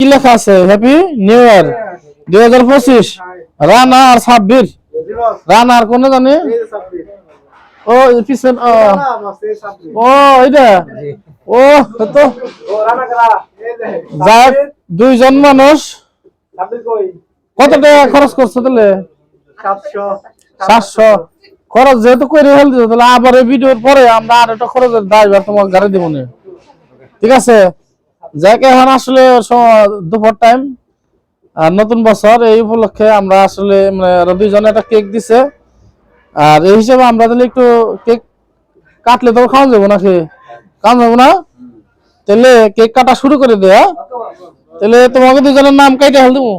কি লেখা আছে? হ্যাপি নিউ ইয়ার দুই হাজার পঁচিশ। রানা আর সাব্বির রানা আর কোনে জানি? ও পিছন, ও। এইটা? ও তো যাক দুইজন মানুষ। কত টাকা খরচ করছ তাহলে? সাতশো। খরচ যেহেতু করে ফেলতে তাহলে আবার ভিডিওর পরে আমরা আর একটা খরচের দায়বার তোমাকে গাড়ি দিব ঠিক আছে? যাকে, এখন আসলে দুপুর টাইম নতুন বছর, এই উপলক্ষে আমরা আসলে মানে দুইজনে একটা কেক দিছে। আর এই হিসেবে আমরা তাহলে একটু কেক কাটলে তো খাওয়া যাব নাকি? খাওয়া যাব না? তাহলে কেক কাটা শুরু করে দে হ্যাঁ? তাহলে তোমাকে দুজনের নাম কাইটে হল দেবো।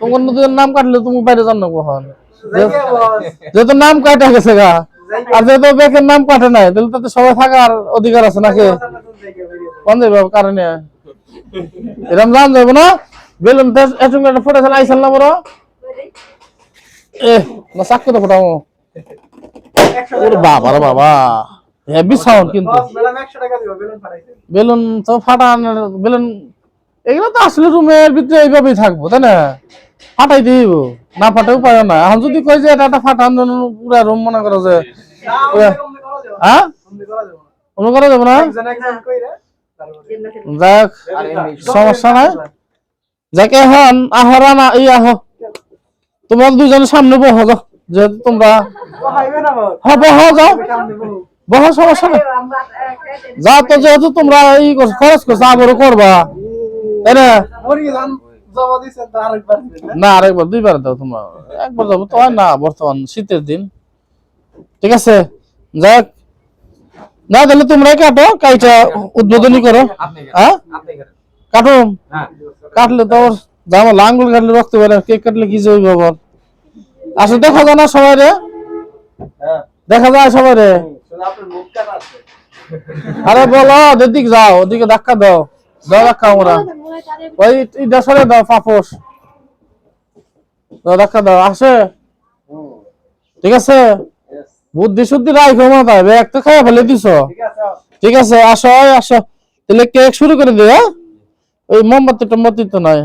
তোমার দুজনের নাম কাটলে তুমি বাইরে জানো কখন? যেহেতু নাম কাটা গেছে গা, আর যেহেতু বেকের নাম কাটে নাই, তাহলে তাতে সবাই থাকার অধিকার আছে নাকি? কোন কারণে। এরকম জান যাব না। বেলুন এরকম একটা ফটো খেলা আইসাল না বড়। এ না চাকু তো ফোটাও ওর বাবা রে বাবা। হেভি সাউন্ড কিন্তু। বেলুন তো ফাটান বেলুন এগুলো তো আসলে রুমের ভিতরে এইভাবেই থাকব তাই না? ফাটাই দিব। না ফাটাই উপায় না এখন যদি কই যে এটা একটা ফাটান পুরা রুম মনে করো যে হ্যাঁ? অন্য করা যাবে। না? যাক, সমস্যা নাই। যাকে, এখন আহরা না এই আহ। তোমার দুজনের সামনে বহ যাও যেহেতু তোমরা হ্যাঁ বহ যাও বহ, সমস্যা নাই। যা তো যেহেতু তোমরা এই খরচ করছ, আবারও করবা। তাই না? না, আরেকবার, দুইবার দাও তোমরা। একবার যাব তো না, বর্তমান শীতের দিন। ঠিক আছে? যাক না তাহলে তোমরা কাটো কাইটা উদ্বোধনী করো। হ্যাঁ? কাটো। কাটলে তো জামা লাঙ্গুল কাটলে রক্ত বেরো কেক কাটলে কি জৈব আবার? আসলে দেখা যায় না সবাই রে? দেখা যায় সবাই রে? আরে বলো ওদিক যাও ওদিকে ধাক্কা দাও। দাও ধাক্কা আমরা। ওই ইটা সরে দাও পাপোস দাও ধাক্কা দাও আসে। ঠিক আছে? বুদ্ধি শুদ্ধি রাখো মাথায় ব্যাগ তো খাইয়া ফেলে দিছ। ঠিক আছে আসো আসো। তাহলে কেক শুরু করে দিও হ্যাঁ? ওই মোমবাতি টোমবাতি তো নয়।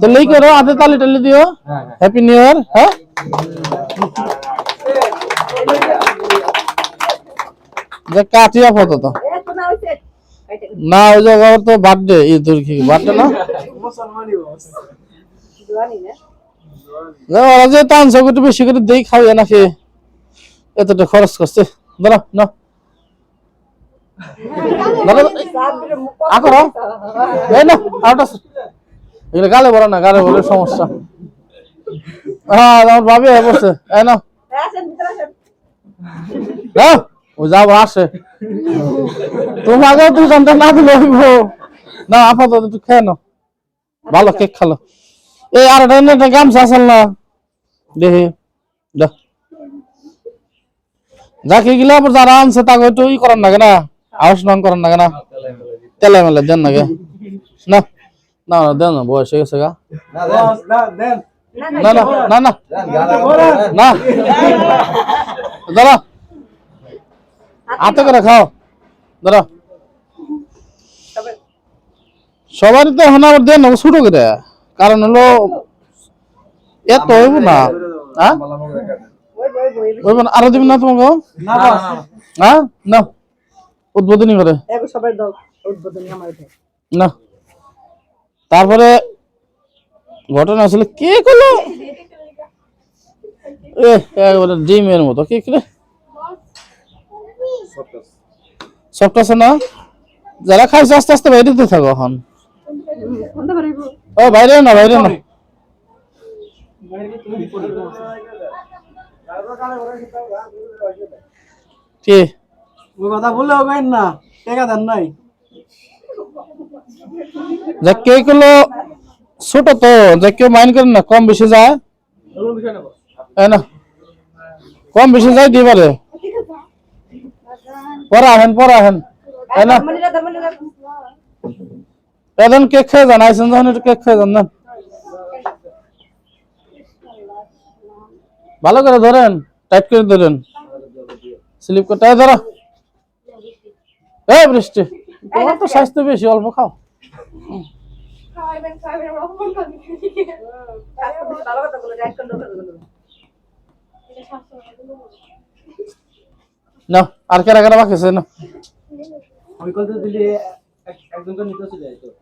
তাহলে এই করো হাতে তালি টালি দিও। হ্যাপি নিউ ইয়ার হ্যাঁ? যে কাটি আপাতত। না ওই যে আবার তো বার্থডে ঈদ কি বার্থডে না? না, ওরা যে টানছে একটু বেশি করে দেই খাওয়া নাকি? এতটা খরচ করছে। দাঁড়া, না। দাঁড়া আকর এই না গালে গালে সমস্যা। হ্যাঁ হয়ে না তুই জানতে না, আপাতত খেয়ে ভালো কেক খালো। এই আর গামছা আসল না। দেখি। যা। যাকে গেলে আবার যারা আনছে তাকে একটু ই করার নাগে না আওয়াজ নাম করার নাগে না। তেলে মেলে দেন নাগে। না না না দেন না বয়স হয়ে গেছে গা। না না না না না দাঁড়া। হাতে করে খাও। দাঁড়া। সবারই তো এখন আবার দেন ছোট করে। কারণ হলো এত হইব না। হ্যাঁ? হইব না আরও দিবি না তোমাকে? হ্যাঁ না উদ্বোধনী করে সবাই দাও উদ্বোধনী আমার ভাই না। তারপরে ঘটনা আসলে কে করল? এ একবারে ডিমের মতো। কে রে? সফট আছে না? যারা খাইছে আস্তে আস্তে বাইরে দিতে থাকো এখন। ও বাইরে না বাইরে না। কি? ওই কথা বললে হবে না টাকা দেন নাই। যে কে গুলো ছোট তো যে কেউ মাইন্ড করেন না কম বেশি যায়। না কম বেশি যায় দিবারে পরে আহেন পরে আহেন তাই না। এখন কেক খেয়ে যান আইসেন যখন একটু কেক খেয়ে যান না ভালো করে ধরেন। টাইট করে ধরেন। স্লিপ করে টাই ধরো। এই বৃষ্টি। তোমার তো স্বাস্থ্য বেশি, অল্প খাও। না আর কেরা কেরা বাকি আছে?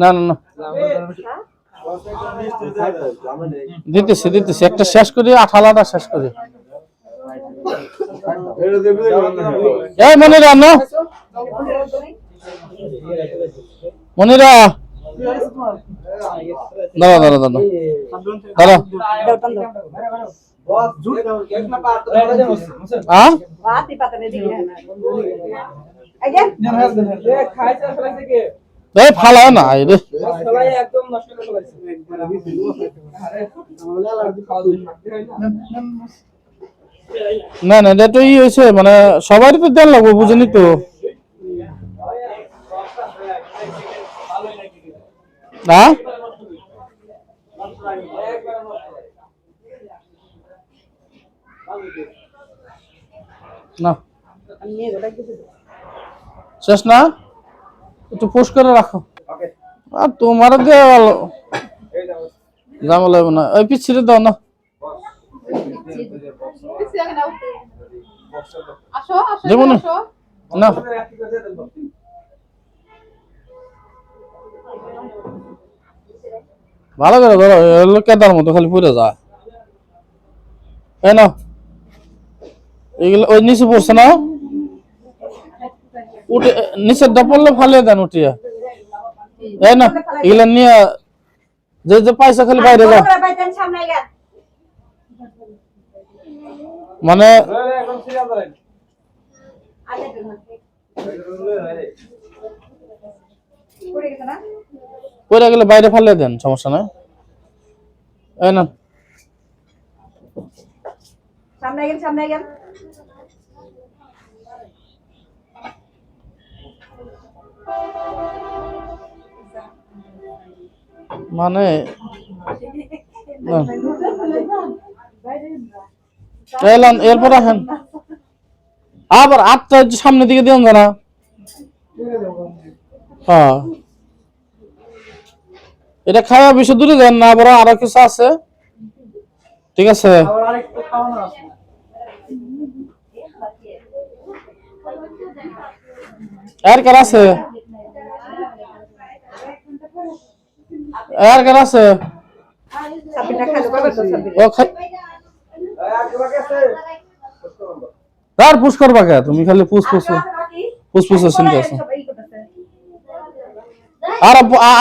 না না না। দিতেছি দিতেছি। একটা শেষ করি আঠালাটা শেষ করি। এই মনিরা না মনিরা। দাঁড়া দাঁড়া দাঁড়া দাঁড়া ফালা না রে। না না, এটা তো ই হয়েছে মানে সবারই তো দেন লাগবে বুঝেনি তো। না? শেষ না? একটু পোস্ট করে রাখো। আর তোমার দিয়ে ভালো জামা লাগবে না। ওই পিছিয়ে দাও না। দেবো না। না। ভালো করে ধরো কেদার মতো খালি পড়ে যায়। এই না এগুলো ওই নিচে পড়ছে না? উঠে নিচেরটা পড়লে ফালিয়ে দেন উঠিয়ে। এই। না এগুলো নিয়ে যে যে পয়সা খালি বাইরে যায় মানে পড়ে গেলে বাইরে ফালিয়ে দেন সমস্যা নাই। এই না সামনে গেল সামনে গেল মানে না। এলাম এরপর আসেন। আবার আটটা সামনের দিকে দিন না হ্যাঁ। এটা খাওয়া বেশি দূরে যান না আবার আরও কিছু আছে। ঠিক আছে। আর কার আছে? আর কার আছে? ও খাই তার পুষ করবা কে? তুমি খালি পুষ পুষ পুষ পুষ শুনতে আছো। আর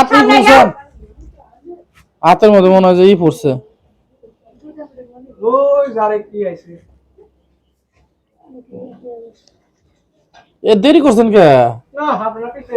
আপনি বুঝছেন হাতের মধ্যে মনে হয় যে ই পড়ছে ওই যারে কি আইছে। এ দেরি করছেন কে? না আপনার পিছে